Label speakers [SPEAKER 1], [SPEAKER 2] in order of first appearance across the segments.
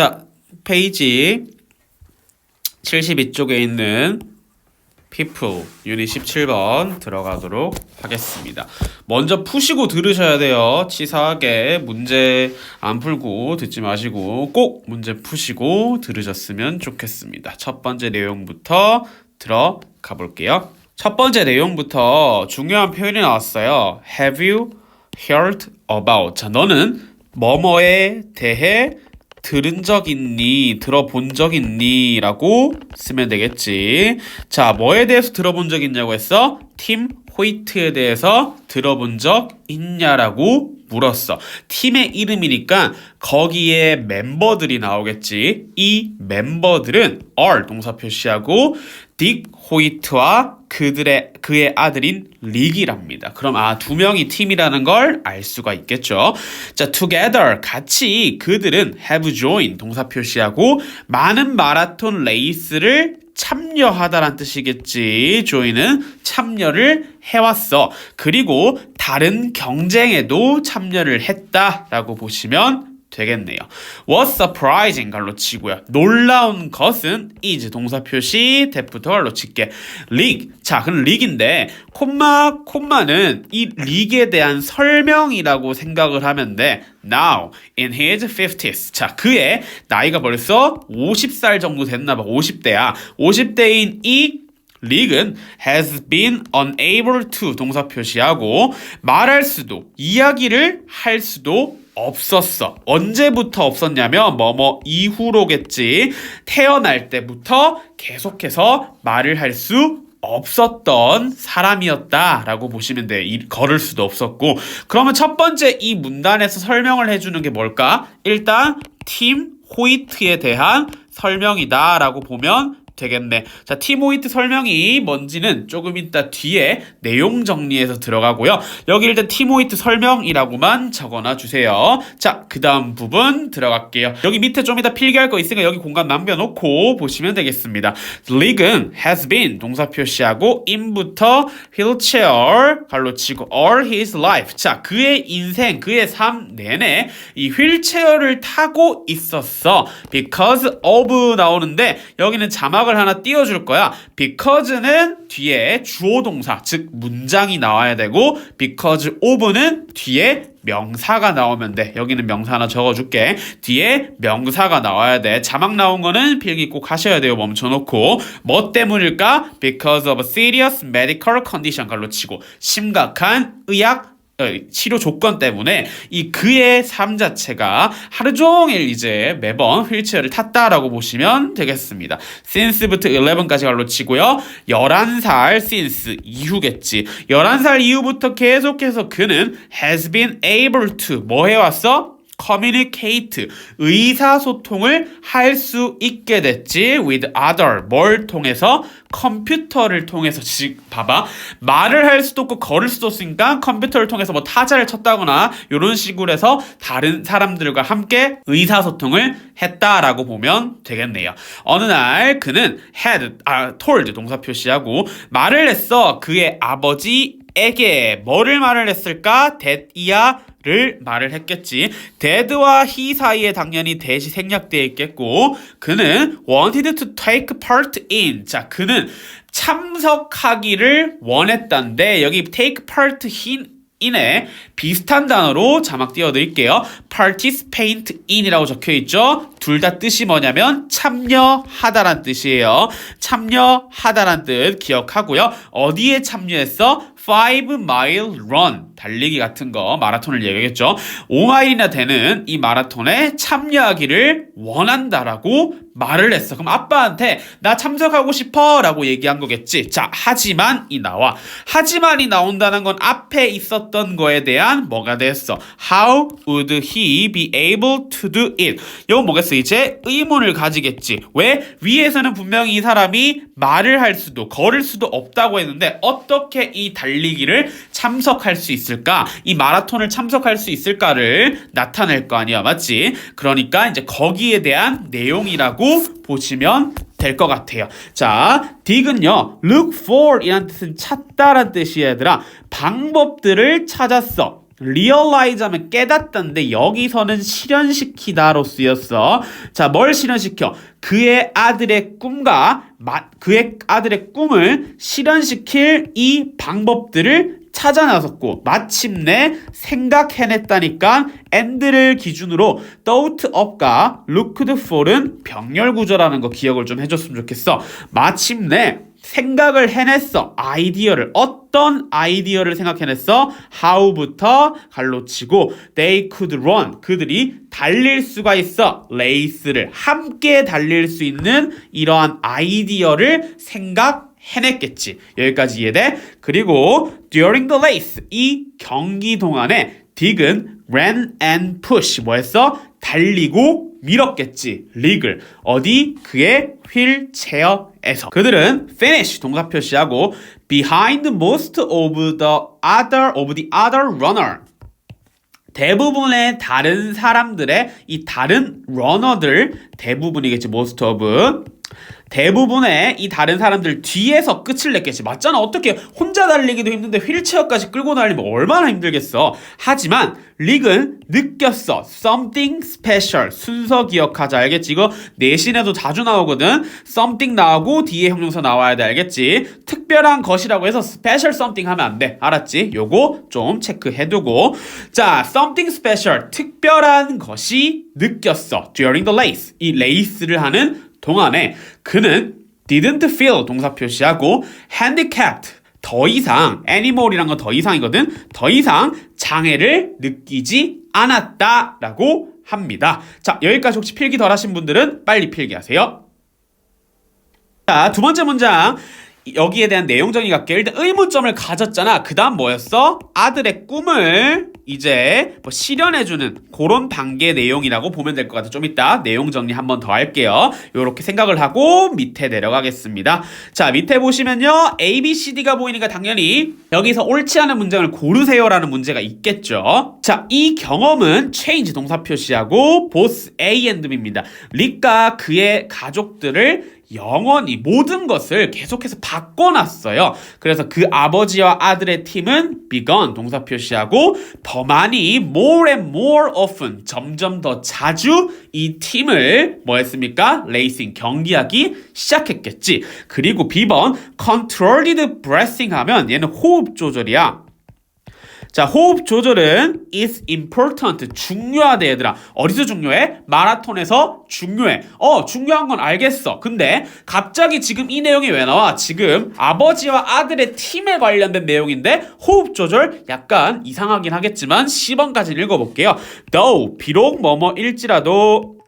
[SPEAKER 1] 자, 페이지 72쪽에 있는 people 유닛 17번 들어가도록 하겠습니다. 먼저 푸시고 들으셔야 돼요. 치사하게 문제 안 풀고 듣지 마시고 꼭 문제 푸시고 들으셨으면 좋겠습니다. 첫 번째 내용부터 들어가 볼게요. 첫 번째 내용부터 중요한 표현이 나왔어요. Have you heard about? 자, 너는 뭐뭐에 대해 들은 적 있니? 들어본 적 있니? 라고 쓰면 되겠지. 자, 뭐에 대해서 들어본 적 있냐고 했어? 팀 호이트에 대해서 들어본 적 있냐라고 물었어. 팀의 이름이니까 거기에 멤버들이 나오겠지. 이 멤버들은 are 동사 표시하고 딕 호이트와 그들의 그의 아들인 릭이랍니다. 그럼 아 두 명이 팀이라는 걸 알 수가 있겠죠. 자, together 같이 그들은 have joined 동사 표시하고 많은 마라톤 레이스를 참여하다란 뜻이겠지. join은 참여를 해왔어. 그리고 다른 경쟁에도 참여를 했다라고 보시면 되겠네요. Was surprising 갈로 치고요. 놀라운 것은 is 동사 표시 대부터 갈로 칠게. 릭. 자, 그럼 릭인데 콤마 콤마는 이 릭에 대한 설명이라고 생각을 하면 돼. Now in his 50s. 자, 그의 나이가 벌써 50살 정도 됐나 봐. 50대야. 50대인 이 릭은 has been unable to 동사 표시하고 말할 수도 이야기를 할 수도 없었어. 언제부터 없었냐면 뭐뭐 이후로겠지. 태어날 때부터 계속해서 말을 할 수 없었던 사람이었다라고 보시면 돼. 이, 걸을 수도 없었고. 그러면 첫 번째 이 문단에서 설명을 해주는 게 뭘까? 일단 팀 호이트에 대한 설명이다라고 보면 되겠네. 자, 티모이트 설명이 뭔지는 조금 이따 뒤에 내용 정리해서 들어가고요. 여기 일단 티모이트 설명이라고만 적어놔 주세요. 자, 그 다음 부분 들어갈게요. 여기 밑에 좀 이따 필기할 거 있으니까 여기 공간 남겨놓고 보시면 되겠습니다. 릭은 has been 동사 표시하고 in부터 wheelchair 갈로 치고 all his life. 자, 그의 인생, 그의 삶 내내 이 휠체어를 타고 있었어. because of 나오는데 여기는 자막을 하나 띄워줄 거야. because는 뒤에 주어 동사, 즉 문장이 나와야 되고 because of는 뒤에 명사가 나오면 돼. 여기는 명사 하나 적어줄게. 뒤에 명사가 나와야 돼. 자막 나온 거는 필기 꼭 하셔야 돼요. 멈춰놓고. 뭐 때문일까? Because of a serious medical condition 갈로 치고 심각한 의학 어, 치료 조건 때문에 이 그의 삶 자체가 하루 종일 이제 매번 휠체어를 탔다라고 보시면 되겠습니다. since부터 11까지 갈로 치고요. 11살 since 이후겠지. 11살 이후부터 계속해서 그는 has been able to 뭐 해왔어? Communicate 의사소통을 할 수 있게 됐지. With other 뭘 통해서? 컴퓨터를 통해서. 지 봐봐. 말을 할 수도 없고 걸을 수도 없으니까 컴퓨터를 통해서 뭐 타자를 쳤다거나 이런 식으로 해서 다른 사람들과 함께 의사소통을 했다라고 보면 되겠네요. 어느 날 그는 had 아 told 동사 표시하고 말을 했어. 그의 아버지 에게 뭐를 말을 했을까? that이야 를 말을 했겠지. 데드와 히 사이에 당연히 대시 생략되어 있겠고 그는 wanted to take part in. 자, 그는 참석하기를 원했단데 여기 take part in in에 비슷한 단어로 자막 띄워드릴게요. participate in이라고 적혀 있죠. 둘 다 뜻이 뭐냐면 참여하다란 뜻이에요. 참여하다란 뜻 기억하고요. 어디에 참여했어? 5 mile run 달리기 같은 거 마라톤을 얘기하겠죠. 5마일이나 되는 이 마라톤에 참여하기를 원한다라고 말을 했어. 그럼 아빠한테 나 참석하고 싶어라고 얘기한 거겠지. 자, 하지만이 나와. 하지만이 나온다는 건 앞에 있었던 거에 대한 뭐가 됐어? How would he be able to do it? 이건 뭐겠어? 이제 의문을 가지겠지. 왜? 위에서는 분명히 이 사람이 말을 할 수도 걸을 수도 없다고 했는데 어떻게 이 달리 기를 참석할 수 있을까? 이 마라톤을 참석할 수 있을까를 나타낼 거 아니야. 맞지? 그러니까 이제 거기에 대한 내용이라고 보시면 될 것 같아요. 자, dig은요, look for 이란 뜻은 찾다란 뜻이야, 얘들아. 방법들을 찾았어. Realize 하면 깨닫다인데 여기서는 실현시키다로 쓰였어. 자, 뭘 실현시켜? 그의 아들의 꿈과 마, 그의 아들의 꿈을 실현시킬 이 방법들을 찾아 나섰고 마침내 생각해냈다니까 and를 기준으로 thought of과 looked for은 병렬 구조라는 거 기억을 좀 해줬으면 좋겠어. 마침내 생각을 해냈어. 아이디어를 어떤 아이디어를 생각해냈어? how부터 갈로치고 they could run 그들이 달릴 수가 있어. 레이스를 함께 달릴 수 있는 이러한 아이디어를 생각 해냈겠지. 여기까지 이해돼? 그리고 during the race 이 경기 동안에 딕은 ran and push 뭐했어? 달리고 밀었겠지. 릭을 어디 그의 휠체어에서 그들은 finish 동사 표시하고 behind most of the other of the other runner 대부분의 다른 사람들의 이 다른 러너들 대부분이겠지 most of 대부분의 이 다른 사람들 뒤에서 끝을 냈겠지. 맞잖아. 어떻게 혼자 달리기도 힘든데 휠체어까지 끌고 달리면 얼마나 힘들겠어. 하지만 릭은 느꼈어. Something special. 순서 기억하자. 알겠지? 이거 내신에도 자주 나오거든. Something 나오고 뒤에 형용사 나와야 돼. 알겠지? 특별한 것이라고 해서 special something 하면 안 돼. 알았지? 요거 좀 체크해두고. 자 something special. 특별한 것이 느꼈어. During the race. 이 레이스를 하는 동안에 그는 didn't feel 동사 표시하고 handicapped 더 이상 animal이란 건 더 이상이거든 더 이상 장애를 느끼지 않았다라고 합니다. 자 여기까지 혹시 필기 덜 하신 분들은 빨리 필기하세요. 자 두 번째 문장 여기에 대한 내용 갈게요. 일단 의문점을 가졌잖아. 그 다음 뭐였어? 아들의 꿈을 이제 뭐 실현해주는 그런 단계 내용이라고 보면 될 것 같아. 좀 이따 내용 정리 한 번 더 할게요. 요렇게 생각을 하고 밑에 내려가겠습니다. 자, 밑에 보시면요. A, B, C, D가 보이니까 당연히 여기서 옳지 않은 문장을 고르세요라는 문제가 있겠죠. 자, 이 경험은 change 동사 표시하고 both A and B입니다. 릭과 그의 가족들을 영원히 모든 것을 계속해서 바 꿔놨어요. 그래서 그 아버지와 아들의 팀은 begun 동사 표시하고 더 많이 more and more often 점점 더 자주 이 팀을 뭐 했습니까? 레이싱 경기하기 시작했겠지. 그리고 B번 controlled breathing 하면 얘는 호흡 조절이야. 자, 호흡 조절은 is important. 중요하대, 얘들아. 어디서 중요해? 마라톤에서 중요해. 어, 중요한 건 알겠어. 근데 갑자기 지금 이 내용이 왜 나와? 지금 아버지와 아들의 팀에 관련된 내용인데 호흡 조절 약간 이상하긴 하겠지만 10번까지 읽어볼게요. though, 비록 뭐뭐일지라도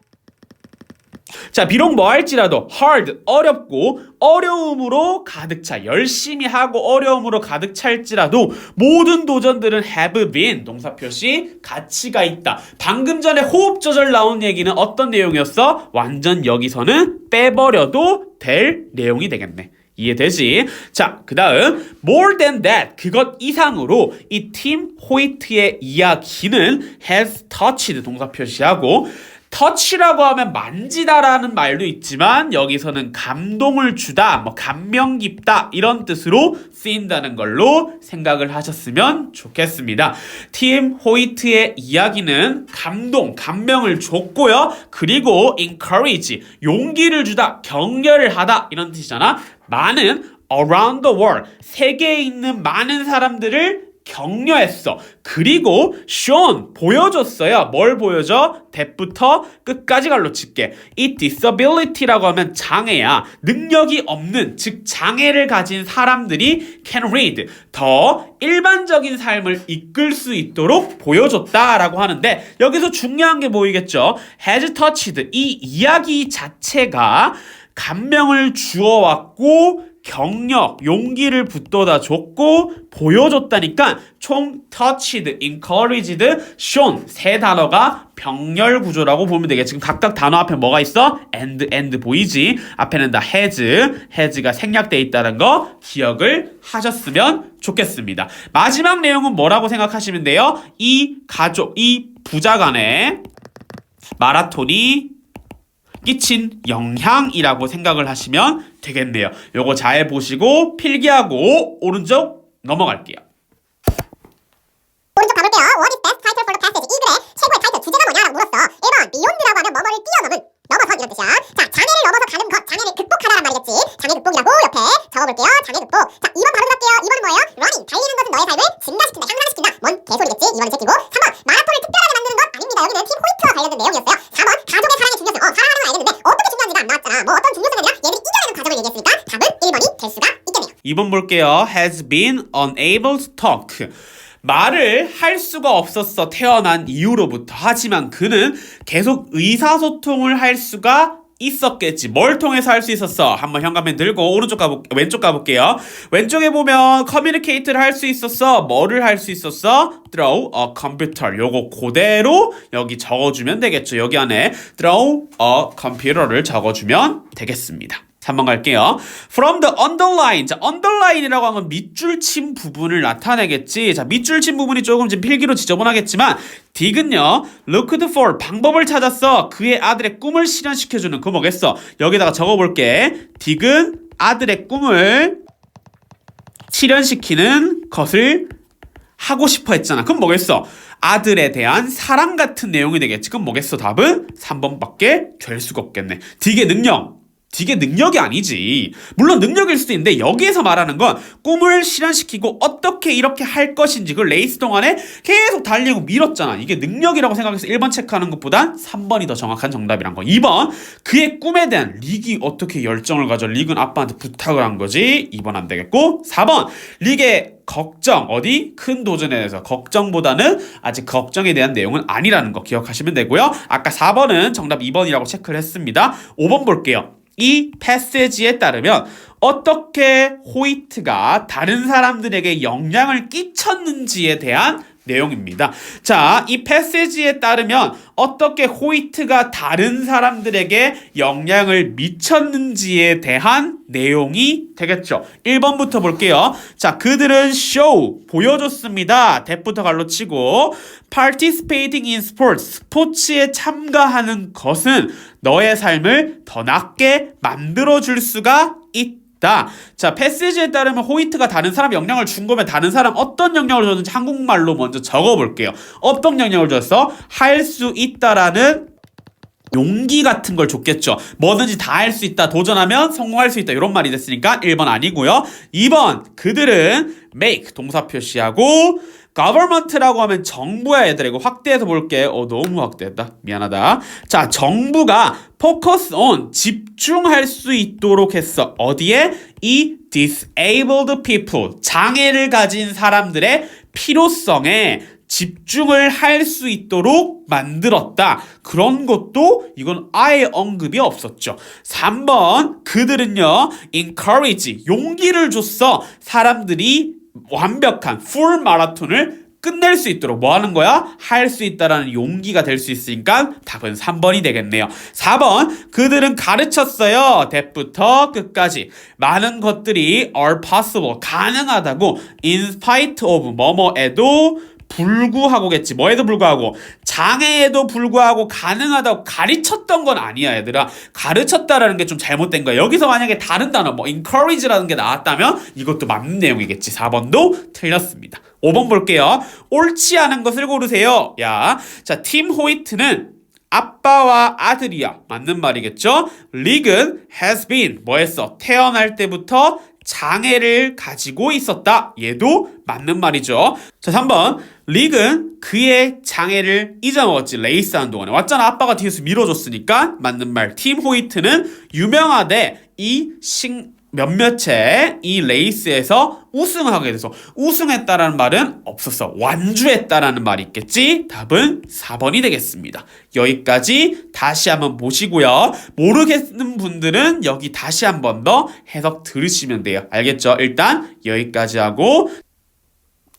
[SPEAKER 1] 자, 비록 뭐 할지라도 hard 어렵고 어려움으로 가득 차 열심히 하고 어려움으로 가득 찰지라도 모든 도전들은 have been 동사 표시 가치가 있다. 방금 전에 호흡 조절 나온 얘기는 어떤 내용이었어? 완전 여기서는 빼버려도 될 내용이 되겠네. 이해되지? 자, 그 다음 more than that 그것 이상으로 이 팀 호이트의 이야기는 has touched 동사 표시하고 터치라고 하면 만지다라는 말도 있지만 여기서는 감동을 주다, 뭐 감명 깊다 이런 뜻으로 쓰인다는 걸로 생각을 하셨으면 좋겠습니다. 팀 호이트의 이야기는 감동, 감명을 줬고요. 그리고 encourage, 용기를 주다, 격려를 하다 이런 뜻이잖아. 많은 around the world, 세계에 있는 많은 사람들을 격려했어. 그리고 shown 보여줬어요. 뭘 보여줘? 대부터 끝까지 갈로 칠게. 이 disability라고 하면 장애야. 능력이 없는 즉 장애를 가진 사람들이 can read 더 일반적인 삶을 이끌 수 있도록 보여줬다라고 하는데 여기서 중요한 게 보이겠죠? has touched 이 이야기 자체가 감명을 주어왔고 경력, 용기를 붙돋아 줬고 보여줬다니까 총 touched, encouraged, shown 세 단어가 병렬 구조라고 보면 되겠지. 지금 각각 단어 앞에 뭐가 있어? and, and 보이지? 앞에는 다 has, has가 생략돼 있다는 거 기억을 하셨으면 좋겠습니다. 마지막 내용은 뭐라고 생각하시면 돼요? 이 가족, 이 부자 간의 마라톤이 끼친 영향이라고 생각을 하시면 되겠네요. 요거 잘 보시고 필기하고 오른쪽 넘어갈게요.
[SPEAKER 2] 오른쪽 가볼게요. What is best title for the passage? 이 글의 최고의 타이틀 주제가 뭐냐라고 물었어. 1번 beyond라고 하면 뭐뭐를 뛰어넘은 넘어선 이런 뜻이야. 자, 장애를 넘어서 가는 것, 장애를 극복하다란 말이겠지. 장애 극복이라고 옆에 적어볼게요. 장애 극복. 자, 2번 바로 갈게요. 2번은 뭐예요? running, 달리는 것은 너의 삶을 증가시킨다, 향상시킨다. 뭔 개소리겠지? 2번은 제끼고 3번 마라톤을 특별하게 만드는 것 아닙니다. 여기는 팀 호이트와 관련된 내용이었어요. 4번 가족의 사랑 건 알겠는데 어떻게 중요한지가 안 나왔잖아. 뭐 어떤 중요성이 아니라 얘들이 이겨내는 과정을 얘기했으니까 답은 1번이 될 수가 있겠네요.
[SPEAKER 1] 2번 볼게요. has been unable to talk. 말을 할 수가 없었어. 태어난 이후로부터. 하지만 그는 계속 의사소통을 할 수가 있었겠지. 뭘 통해서 할 수 있었어? 한번 현관맨 들고 오른쪽 가보 왼쪽 가볼게요. 왼쪽에 보면 커뮤니케이트를 할 수 있었어. 뭐를 할 수 있었어? throw a computer. 요거 그대로 여기 적어주면 되겠죠. 여기 안에 throw a computer를 적어주면 되겠습니다. 3번 갈게요. From the underline. 자, underline이라고 하면 밑줄 친 부분을 나타내겠지. 자, 밑줄 친 부분이 조금 지금 필기로 지저분하겠지만, 딕은요, looked for. 방법을 찾았어. 그의 아들의 꿈을 실현시켜주는 그 뭐겠어? 여기다가 적어볼게. 딕은 아들의 꿈을 실현시키는 것을 하고 싶어 했잖아. 그럼 뭐겠어? 아들에 대한 사랑 같은 내용이 되겠지. 그럼 뭐겠어? 답은 3번밖에 될 수가 없겠네. 딕의 능력. 딕의 능력이 아니지. 물론 능력일 수도 있는데 여기에서 말하는 건 꿈을 실현시키고 어떻게 이렇게 할 것인지 그 레이스 동안에 계속 달리고 밀었잖아. 이게 능력이라고 생각해서 1번 체크하는 것보단 3번이 더 정확한 정답이란 거. 2번 그의 꿈에 대한 릭이 어떻게 열정을 가져 릭은 아빠한테 부탁을 한 거지. 2번 안 되겠고 4번 릭의 걱정 어디 큰 도전에 대해서 걱정보다는 아직 걱정에 대한 내용은 아니라는 거 기억하시면 되고요. 아까 4번은 정답 2번이라고 체크를 했습니다. 5번 볼게요. 이 패세지에 따르면 어떻게 호이트가 다른 사람들에게 영향을 끼쳤는지에 대한 내용입니다. 자, 이 패세지에 따르면 어떻게 호이트가 다른 사람들에게 영향을 미쳤는지에 대한 내용이 되겠죠. 1번부터 볼게요. 자, 그들은 쇼 보여줬습니다. 대부터 갈로 치고 participating in sports 스포츠에 참가하는 것은 너의 삶을 더 낫게 만들어 줄 수가 있다. 자, 패시지에 따르면 호이트가 다른 사람 영향을 준 거면 다른 사람 어떤 영향을 줬는지 한국말로 먼저 적어 볼게요. 어떤 영향을 줬어? 할수 있다라는 용기 같은 걸 줬겠죠. 뭐든지 다 할 수 있다. 도전하면 성공할 수 있다. 이런 말이 됐으니까 1번 아니고요. 2번 그들은 make 동사 표시하고 government라고 하면 정부야 얘들아 이거 확대해서 볼게. 어 너무 확대했다. 미안하다. 자 정부가 focus on 집중할 수 있도록 했어. 어디에? 이 disabled people 장애를 가진 사람들의 필요성에 집중을 할 수 있도록 만들었다. 그런 것도 이건 아예 언급이 없었죠. 3번 그들은요 encourage 용기를 줬어. 사람들이 완벽한 풀 마라톤을 끝낼 수 있도록 뭐 하는 거야? 할 수 있다라는 용기가 될 수 있으니까 답은 3번이 되겠네요. 4번 그들은 가르쳤어요. 대부터 끝까지 많은 것들이 are possible 가능하다고 in spite of 뭐뭐에도 불구하고겠지. 뭐에도 불구하고 장애에도 불구하고 가능하다고 가르쳤던 건 아니야, 얘들아. 가르쳤다라는 게 좀 잘못된 거야. 여기서 만약에 다른 단어 뭐 encourage라는 게 나왔다면 이것도 맞는 내용이겠지. 4번도 틀렸습니다. 5번 볼게요. 옳지 않은 것을 고르세요. 야. 자, 팀 호이트는 아빠와 아들이야. 맞는 말이겠죠? 릭은 has been 뭐 했어? 태어날 때부터 장애를 가지고 있었다. 얘도 맞는 말이죠. 자, 3번. 릭은 그의 장애를 잊어먹었지. 레이스하는 동안에. 왔잖아. 아빠가 뒤에서 밀어줬으니까. 맞는 말. 팀 호이트는 유명하대. 이 식, 몇몇의 이 레이스에서 우승하게 돼서 우승했다라는 말은 없었어. 완주했다라는 말이 있겠지? 답은 4번이 되겠습니다. 여기까지 다시 한번 보시고요. 모르겠는 분들은 여기 다시 한번 더 해석 들으시면 돼요. 알겠죠? 일단 여기까지 하고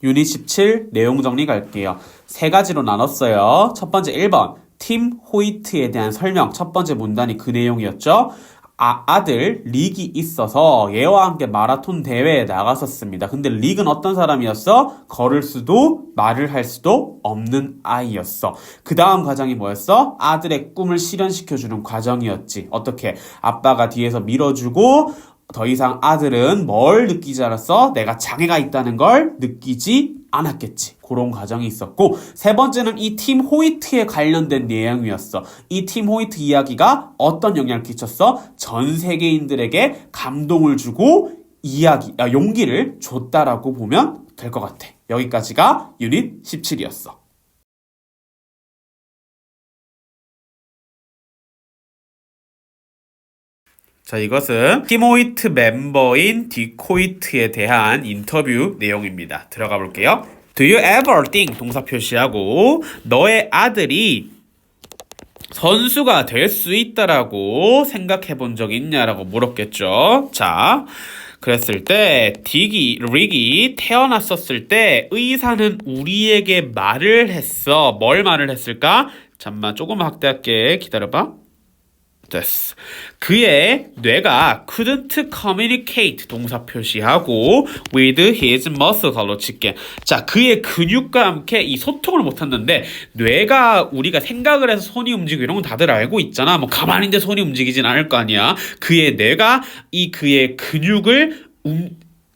[SPEAKER 1] 유닛 17 내용 정리 갈게요. 세 가지로 나눴어요. 첫 번째 1번 팀 호이트에 대한 설명. 첫 번째 문단이 그 내용이었죠. 아, 아들 릭이 있어서 얘와 함께 마라톤 대회에 나갔었습니다. 근데 릭은 어떤 사람이었어? 걸을 수도 말을 할 수도 없는 아이였어. 그 다음 과정이 뭐였어? 아들의 꿈을 실현시켜주는 과정이었지. 어떻게? 아빠가 뒤에서 밀어주고 더 이상 아들은 뭘 느끼지 않았어? 내가 장애가 있다는 걸 느끼지 않았겠지. 그런 과정이 있었고 세 번째는 이 팀 호이트에 관련된 내용이었어. 이 팀 호이트 이야기가 어떤 영향을 끼쳤어? 전 세계인들에게 감동을 주고 이야기, 아, 용기를 줬다라고 보면 될 것 같아. 여기까지가 유닛 17이었어. 자, 이것은 티모이트 멤버인 디코이트에 대한 인터뷰 내용입니다. 들어가 볼게요. Do you ever think 동사 표시하고 너의 아들이 선수가 될 수 있다라고 생각해 본 적 있냐라고 물었겠죠. 자, 그랬을 때 딕이 릭이 태어났었을 때 의사는 우리에게 말을 했어. 뭘 말을 했을까? 잠만 조금 확대할게. 기다려봐. 됐어. 그의 뇌가 couldn't communicate 동사 표시하고 with his muscle 걸로 칠게. 자, 그의 근육과 함께 이 소통을 못했는데 뇌가 우리가 생각을 해서 손이 움직이고 이런 건 다들 알고 있잖아. 뭐 가만히 있는데 손이 움직이진 않을 거 아니야. 그의 뇌가 이 그의 근육을 움,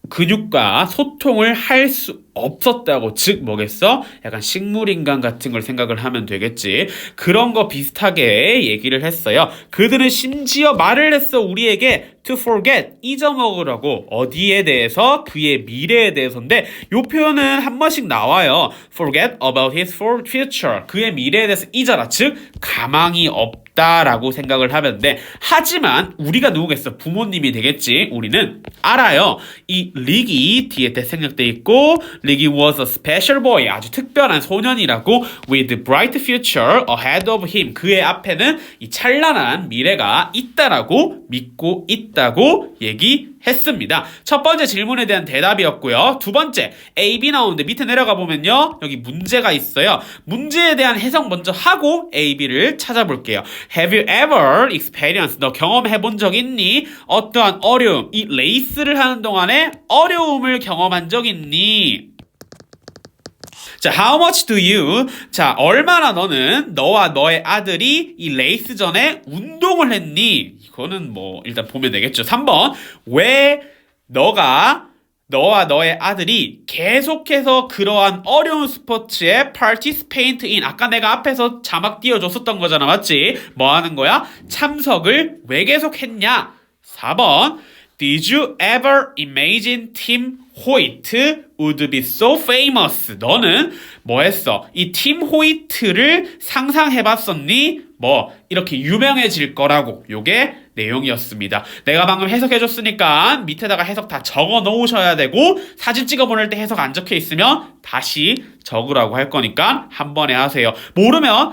[SPEAKER 1] 근육과 소통을 할 수 없었다고 즉 뭐겠어? 약간 식물인간 같은 걸 생각을 하면 되겠지. 그런 거 비슷하게 얘기를 했어요. 그들은 심지어 말을 했어 우리에게 to forget 잊어먹으라고 어디에 대해서 그의 미래에 대해서인데 요 표현은 한 번씩 나와요. forget about his future 그의 미래에 대해서 잊어라 즉 가망이 없 다라고 생각을 돼. 하지만 우리가 누구겠어? 부모님이 되겠지. 우리는 알아요. 이 릭이 뒤에 때 생략돼 있고 릭이 was a special boy 아주 특별한 소년이라고 with bright future ahead of him 그의 앞에는 이 찬란한 미래가 있다라고 믿고 있다고 얘기 했습니다. 첫 번째 질문에 대한 대답이었고요. 두 번째 A, B 나오는데 밑에 내려가 보면요 여기 문제가 있어요. 문제에 대한 해석 먼저 하고 A, B를 찾아볼게요. Have you ever experienced 너 경험해 본 적 있니? 어떠한 어려움 이 레이스를 하는 동안에 어려움을 경험한 적 있니? 자, how much do you? 자, 얼마나 너는 너와 너의 아들이 이 레이스 전에 운동을 했니? 이거는 뭐 일단 보면 되겠죠. 3번. 왜 너가 너와 너의 아들이 계속해서 그러한 어려운 스포츠에 participate in 아까 내가 앞에서 자막 띄워줬었던 거잖아 맞지? 뭐 하는 거야? 참석을 왜 계속했냐? 4번 Did you ever imagine Hoyt would be so famous? 너는 뭐 했어? 이 팀 호이트를 상상해 봤었니? 뭐 이렇게 유명해질 거라고 요게 내용이었습니다. 내가 방금 해석해 줬으니까 밑에다가 해석 다 적어 놓으셔야 되고 사진 찍어 보낼 때 해석 안 적혀 있으면 다시 적으라고 할 거니까 한 번에 하세요. 모르면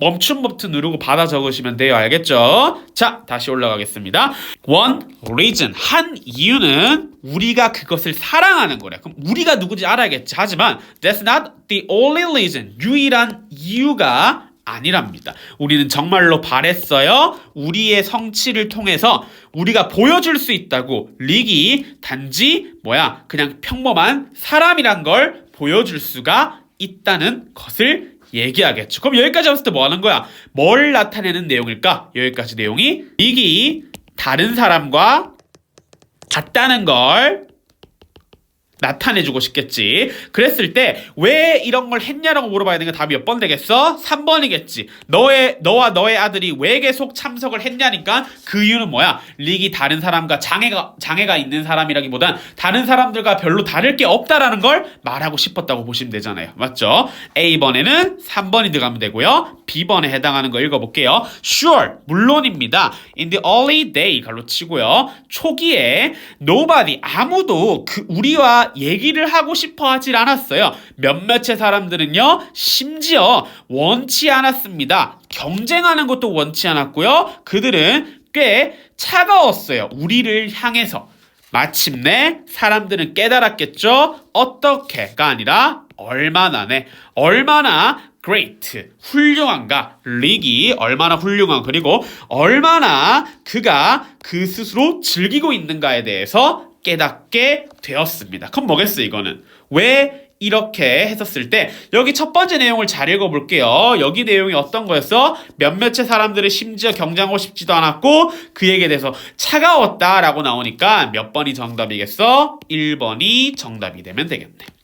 [SPEAKER 1] 멈춤 버튼 누르고 받아 적으시면 돼요. 알겠죠? 자, 다시 올라가겠습니다. One reason. 한 이유는 우리가 그것을 사랑하는 거래. 그럼 우리가 누구지 알아야겠지. 하지만 that's not the only reason. 유일한 이유가 아니랍니다. 우리는 정말로 바랬어요. 우리의 성취를 통해서 우리가 보여줄 수 있다고 릭이 단지 뭐야 그냥 평범한 사람이란 걸 보여줄 수가 있다는 것을 얘기하겠죠. 그럼 여기까지 왔을 때 뭐 하는 거야? 뭘 나타내는 내용일까? 여기까지 내용이 릭이 다른 사람과 같다는 걸 나타내주고 싶겠지. 그랬을 때 왜 이런 걸 했냐라고 물어봐야 되는 게 답이 몇 번 되겠어? 3번이겠지. 너의 너와 너의 아들이 왜 계속 참석을 했냐니까 그 이유는 뭐야? 릭이 다른 사람과 장애가 장애가 있는 사람이라기보단 다른 사람들과 별로 다를 게 없다라는 걸 말하고 싶었다고 보시면 되잖아요. 맞죠? A번에는 3번이 들어가면 되고요. B번에 해당하는 거 읽어 볼게요. Sure, 물론입니다. In the early day 갈로 치고요. 초기에 nobody 아무도 그 우리와 얘기를 하고 싶어 하질 않았어요. 몇몇의 사람들은요, 심지어 원치 않았습니다. 경쟁하는 것도 원치 않았고요. 그들은 꽤 차가웠어요. 우리를 향해서. 마침내 사람들은 깨달았겠죠? 어떻게가 아니라 얼마나네. 얼마나 great, 훌륭한가. 릭이 얼마나 훌륭한 그리고 얼마나 그가 그 스스로 즐기고 있는가에 대해서 깨닫게 되었습니다. 그럼 뭐겠어 이거는? 왜 이렇게 했었을 때 여기 첫 번째 내용을 잘 읽어볼게요. 여기 내용이 어떤 거였어? 몇몇의 사람들을 심지어 경쟁하고 싶지도 않았고 그에게 대해서 차가웠다라고 나오니까 몇 번이 정답이겠어? 1번이 정답이 되면 되겠네.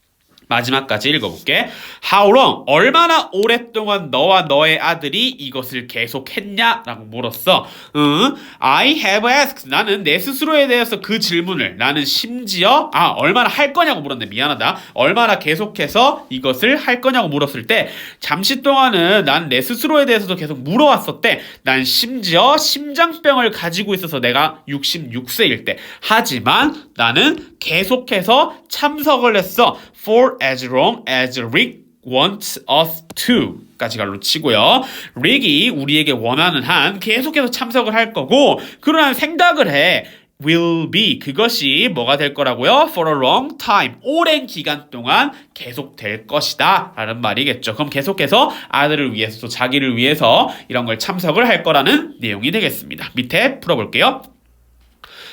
[SPEAKER 1] 마지막까지 읽어볼게. How long? 얼마나 오랫동안 너와 너의 아들이 이것을 계속했냐? 라고 물었어. 응? I have asked. 나는 내 스스로에 대해서 그 질문을 나는 심지어 아 얼마나 할 거냐고 물었네. 미안하다. 얼마나 계속해서 이것을 할 거냐고 물었을 때 잠시 동안은 난 내 스스로에 대해서도 계속 물어왔었대. 난 심지어 심장병을 가지고 있어서 내가 66세일 때. 하지만 나는 계속해서 참석을 했어. For as long as Rick wants us to 까지 갈로 치고요. 릭이 우리에게 원하는 한 계속해서 참석을 할 거고 그러한 생각을 해. will be 그것이 뭐가 될 거라고요? for a long time 오랜 기간 동안 계속 될 것이다 라는 말이겠죠. 그럼 계속해서 아들을 위해서 또 자기를 위해서 이런 걸 참석을 할 거라는 내용이 되겠습니다. 밑에 풀어볼게요.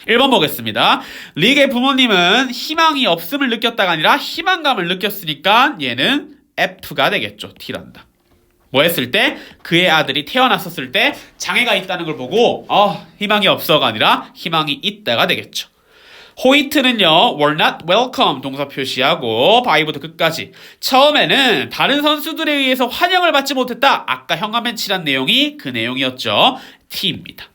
[SPEAKER 1] 1번 보겠습니다. 릭의 부모님은 희망이 없음을 느꼈다가 아니라 희망감을 느꼈으니까 얘는 F가 되겠죠. T란다. 뭐 했을 때 그의 아들이 태어났었을 때 장애가 있다는 걸 보고 어, 희망이 없어가 아니라 희망이 있다가 되겠죠. 호이트는요, were not welcome 동사 표시하고 바이부터 끝까지. 처음에는 다른 선수들에 의해서 환영을 받지 못했다. 아까 칠한 내용이 그 내용이었죠. T입니다.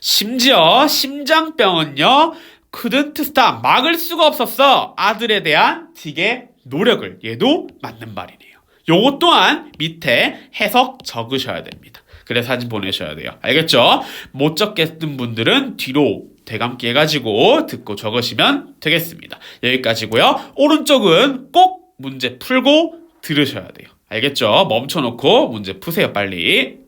[SPEAKER 1] 심지어 심장병은요 couldn't stop 막을 수가 없었어. 아들에 대한 틱의 노력을 얘도 맞는 말이네요. 요것 또한 밑에 해석 적으셔야 됩니다. 그래 사진 보내셔야 돼요. 알겠죠? 못 적겠던 분들은 뒤로 대감기 해가지고 듣고 적으시면 되겠습니다. 여기까지고요. 오른쪽은 꼭 문제 풀고 들으셔야 돼요. 알겠죠? 멈춰놓고 문제 푸세요 빨리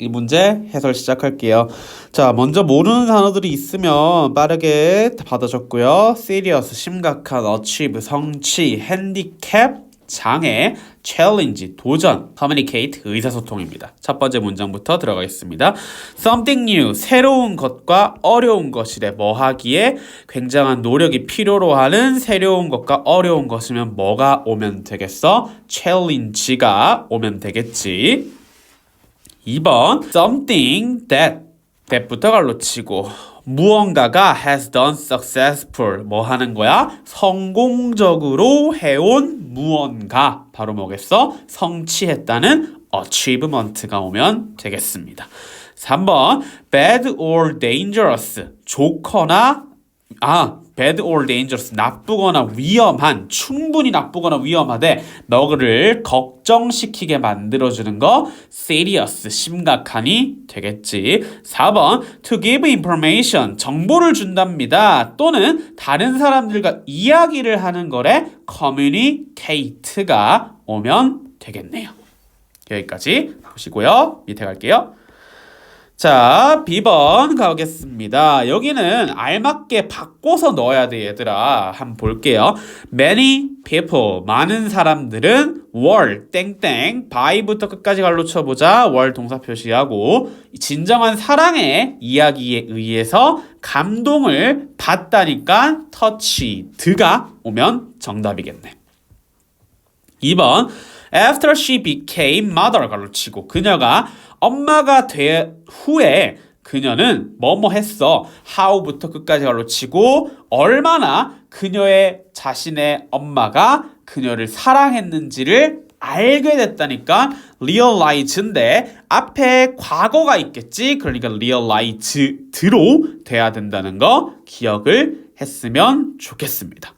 [SPEAKER 1] 이 문제 해설 시작할게요. 자, 먼저 모르는 단어들이 있으면 빠르게 받아 적고요. serious, 심각한, achieve, 성취, handicap, 장애, challenge, 도전, communicate, 의사소통입니다. 첫 번째 문장부터 들어가겠습니다. something new, 새로운 것과 어려운 것이래 뭐 하기에 굉장한 노력이 필요로 하는 새로운 것과 어려운 것이면 뭐가 오면 되겠어? challenge가 오면 되겠지. 2번 something that that부터 갈로 치고 무언가가 has done successful 뭐 하는 거야? 성공적으로 해온 무언가 바로 뭐겠어? 성취했다는 achievement가 오면 되겠습니다. 3번 bad or dangerous 좋거나 아, bad or dangerous 나쁘거나 위험한 충분히 나쁘거나 위험하되 너를 걱정시키게 만들어주는 거 serious 심각하니 되겠지. 4번 to give information 정보를 준답니다. 또는 다른 사람들과 이야기를 하는 거래 communicate가 오면 되겠네요. 여기까지 보시고요. 밑에 갈게요. 자, B번 가겠습니다. 여기는 알맞게 바꿔서 넣어야 돼, 얘들아. 한번 볼게요. Many people, 많은 사람들은 were, 땡땡, by부터 끝까지 갈로 쳐보자. were 동사 표시하고, 진정한 사랑의 이야기에 의해서 감동을 받다니까 touched가 오면 정답이겠네. 2번, after she became mother 갈로 치고, 그녀가 엄마가 돼 후에 그녀는 뭐뭐 했어. how부터 끝까지 갈로 치고 얼마나 그녀의 자신의 엄마가 그녀를 사랑했는지를 알게 됐다니까 realize인데 앞에 과거가 있겠지. 그러니까 realize드로 돼야 된다는 거 기억을 했으면 좋겠습니다.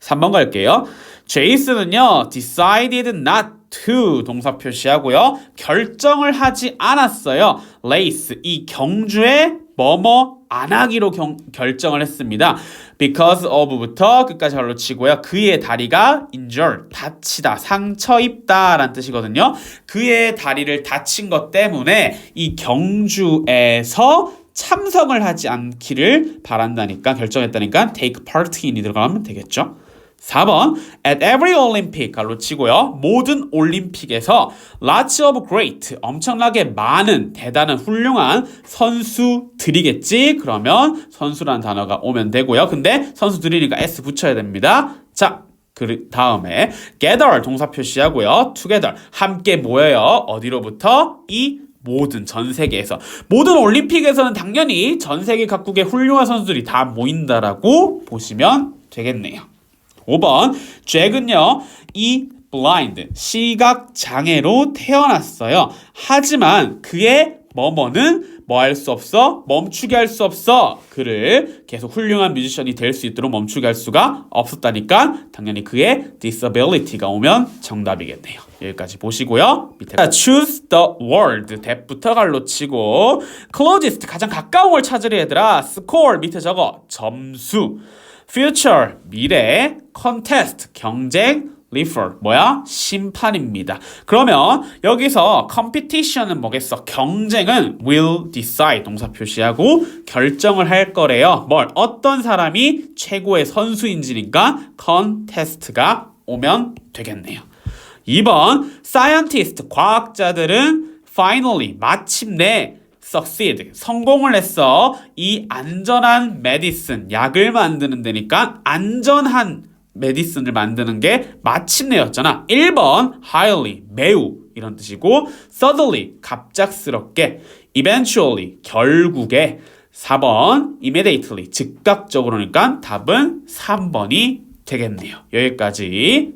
[SPEAKER 1] 3번 갈게요. 제이슨은요, decided not to 동사 표시하고요. 결정을 하지 않았어요. 레이스 이 경주에 뭐뭐 안 하기로 경, 결정을 했습니다. because of부터 끝까지 발로 치고요. 그의 다리가 injure 다치다 상처 입다 라는 뜻이거든요. 그의 다리를 다친 것 때문에 이 경주에서 참석을 하지 않기를 바란다니까 결정했다니까 take part in이 들어가면 되겠죠. 4번 at every Olympic 갈로 치고요. 모든 올림픽에서 lots of great 엄청나게 많은 대단한 훌륭한 선수들이겠지. 그러면 선수란 단어가 오면 되고요. 근데 선수들이니까 s 붙여야 됩니다. 자, 그 다음에 gather 동사 표시하고요. together 함께 모여요. 어디로부터? 이 모든 전 세계에서 모든 올림픽에서는 당연히 전 세계 각국의 훌륭한 선수들이 다 모인다라고 보시면 되겠네요. 5번 잭은요 이 blind 시각 장애로 태어났어요. 하지만 그의 뭐뭐는 뭐 할 수 없어 멈추게 할 수 없어 그를 계속 훌륭한 뮤지션이 될 수 있도록 멈추게 할 수가 없었다니까 당연히 그의 disability가 오면 정답이겠네요. 여기까지 보시고요. 밑에 자, choose the word 대부터 갈로 치고 closest 가장 가까운 걸 찾으려 얘들아 score 밑에 적어 점수 future 미래 contest 경쟁 refer 뭐야 심판입니다. 그러면 여기서 competition은 뭐겠어? 경쟁은 will decide 동사 표시하고 결정을 할 거래요. 뭘 어떤 사람이 최고의 선수인지니까 contest가 오면 되겠네요. 2번 scientist 과학자들은 finally 마침내 succeed 성공을 했어. 이 안전한 메디슨 약을 만드는 데니까 안전한 메디슨을 만드는 게 마침내였잖아. 1번 highly 매우 이런 뜻이고 suddenly 갑작스럽게 eventually 결국에. 4번 immediately 즉각적으로니까 답은 3번이 되겠네요. 여기까지